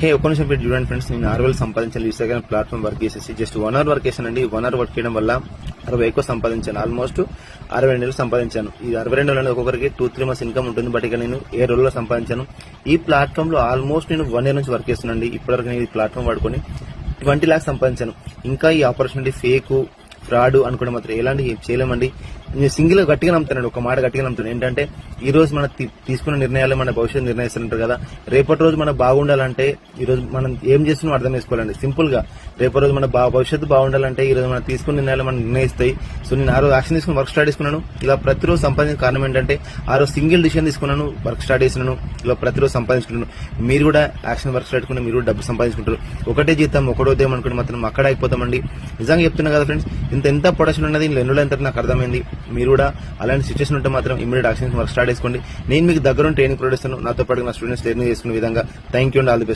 హే ఒక నిమిషం పెట్టి చూడండి ఫ్రెండ్స్ నేను ఆరు వేలు సంపాదించాను. ఇన్స్టాగ్రామ్ ప్లాట్ఫామ్ వర్క్ చేసేసి జస్ట్ వన్ అవర్ వర్క్ చేశానండి. వన్ అవర్ వర్క్ చేయడం వల్ల అరవై ఎక్కువ సంపాదించాను. ఆల్మోస్ట్ అరవై రెండు నెలలు సంపాదించాను. ఈ అరవై రెండు నెలలు ఒక్కొక్కరికి టూ త్రీ మంత్స్ ఇన్కమ్ ఉంటుంది. బట్ ఇక నేను ఏ రోజుల్లో సంపాదించాను? ఈ ప్లాట్ఫామ్లో ఆల్మోస్ట్ నేను వన్ ఇయర్ నుంచి వర్క్ చేస్తున్నాను ఇప్పటివరకు నేను ఈ ప్లాట్ఫామ్ వాడుకొని ట్వంటీ ల్యాక్స్ సంపాదించాను. ఇంకా ఈ ఆపర్చునిటీ ఫేకు ఫ్రాడ్ అనుకోవడం మాత్రం ఎలాంటి చేయలేమండి. సింగిల్ గట్టిగా నమ్ముతున్నాడు ఒక మాట గట్టిగా నమ్ముతాను ఏంటంటే ఈ రోజు మనం తీసుకున్న నిర్ణయాలు మన భవిష్యత్తు నిర్ణయిస్తుంటారు కదా. రేపటి రోజు మనం బాగుండాలంటే ఈ రోజు మనం ఏం చేస్తున్నాం అర్థం చేసుకోవాలండి. సింపుల్గా రేపటి రోజు మన భవిష్యత్తు బాగుండాలంటే ఈ రోజు మనం తీసుకున్న నిర్ణయాలు మనం నిర్ణయిస్తాయి. సో నేను ఆ రోజు యాక్షన్ తీసుకుని వర్క్ స్టార్ట్ చేసుకున్నాను. ఇలా ప్రతిరోజు సంపాదించిన కారణం ఏంటంటే ఆ రోజు సింగిల్ డిసిషన్ తీసుకున్నాను వర్క్ స్టార్ట్ చేసినాను ఇలా ప్రతిరోజు సంపాదించుకున్నాను మీరు కూడా యాక్షన్ వర్క్ స్టార్ట్ మీరు కూడా డబ్బు సంపాదించుకుంటారు. ఒకటే జీతం ఒకటో ఉదయం అనుకుంటే మాత్రం అక్కడ అయిపోతామండి. నిజంగా చెప్తున్నా కదా ఫ్రెండ్స్ ఇంత ఎంత ప్రొడక్షన్ ఉన్నది ఇందులో ఎంత నాకు అర్థమైంది. మీరు కూడా అలాంటి సిచ్యువేషన్ ఉంటే మాత్రం ఇమీడియట్ యాక్షన్ వర్క్ స్టార్ట్ చేసుకోండి. నేను మీకు దగ్గర ట్రైనింగ్ ప్రొడక్ట్ నాతో పాటు నా స్టూడెంట్స్ ట్రైనింగ్ చేసుకునే విధంగా. Thank you and all the best